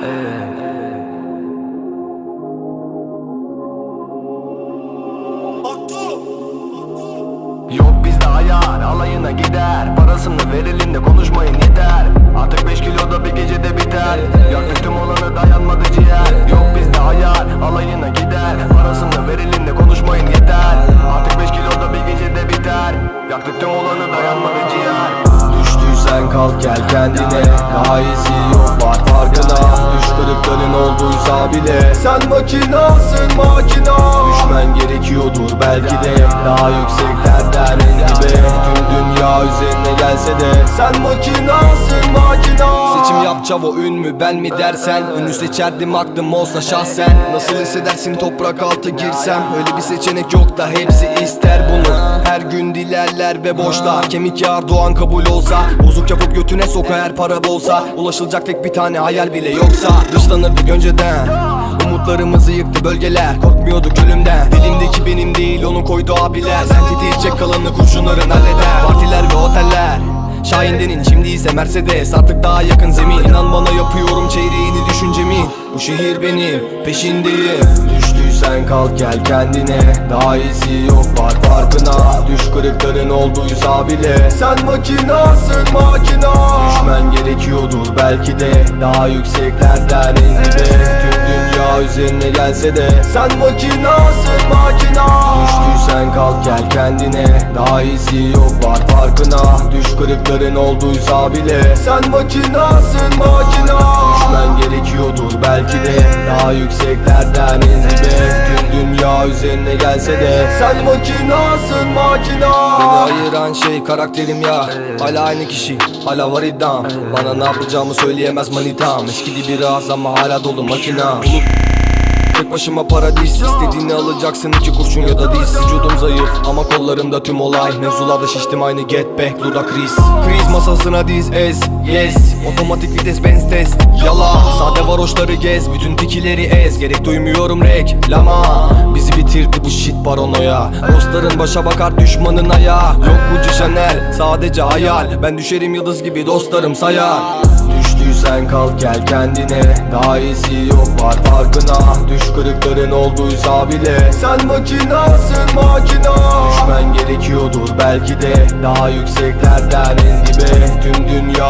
Yok bizde ayar alayına gider. Parasını ver elinde konuşmayın yeter. Artık 5 kiloda bir gecede biter. Yaktık tüm olanı dayanmadı ciğer. Yok bizde ayar alayına gider. Parasını ver elinde konuşmayın yeter. Artık 5 kiloda bir gecede biter. Yaktık tüm olanı dayanmadı ciğer. Düştüysen kalk gel kendine. Daha iyisi yok var farkına. Düş kırıkların olduysa bile Sen makinasın makina. Düşmen gerekiyordur belki de Daha yükseklerden en dibe. Tüm dünya üzerine gelse de Sen makinasın makina Seçim yap çavo ün mü ben mi dersen? Ünü seçerdim aklım olsa şahsen. Nasıl hissedersin toprak altı girsem? Öyle bir seçenek yok da hepsi ister bunu. Her gün dilerler ve boşlar Kemik yağar doğan kabul olsa. Bozuk yapıp götüne soka her para bolsa. Ulaşılacak tek bir tane hayal bile yoksa. Dışlanırdık önceden. Umutlarımızı yıktı bölgeler. Korkmuyorduk ölümden Dilimdeki benim değil onu koydu abiler. Sen tetiğecek kalanı kurşunların halleder. Partiler Şahindenin şimdi ise Mercedes. Artık daha yakın zemin. İnan bana yapıyorum çeyreğini düşüncemi. Bu şehir benim peşindeyim. Düştüysen kalk gel kendine. Daha iyisi yok var farkına. Düş kırıkların olduysa bile. Sen makinasın makina. Düşmen gerekiyordur belki de. Daha yükseklerden en Tüm dünya üzerine gelse de. Sen makinasın makina. Düştüysen kalk gel kendine. Daha iyisi yok kırıkların olduysa bile. Sen makinasın makina. Düşmen gerekiyordur belki de. Daha yükseklerden en dibe Tüm dünya üzerine gelse de. Sen makinasın makina. Beni ayıran şey karakterim ya. Hala aynı kişi hala var iddiam. Bana ne yapacağımı söyleyemez manitam. Eskidi biraz ama hala dolu makina. Ulup Tek başıma paradis. İstediğini alacaksın iki kurşun ya da diz. Vücudum zayıf ama kollarımda tüm olay. Mevzularda şiştim aynı get back Luda kriz Kriz masasına diz ez yes. Otomatik vites benz test. Yala Sade varoşları gez. Bütün tikileri ez. Gerek duymuyorum reklama Bizi bitirdi bu shit paranoya. Dostların başa bakar düşmanın ayağı. Yok Gucci Chanel sadece hayal. Ben düşerim yıldız gibi dostlarım sayar kalk gel kendine. Daha iyisi yok var farkına. Düş kırıkların olduysa bile. Sen makinasın makina. Düşmen gerekiyordur belki de. Daha yükseklerden en dibe. Tüm dünya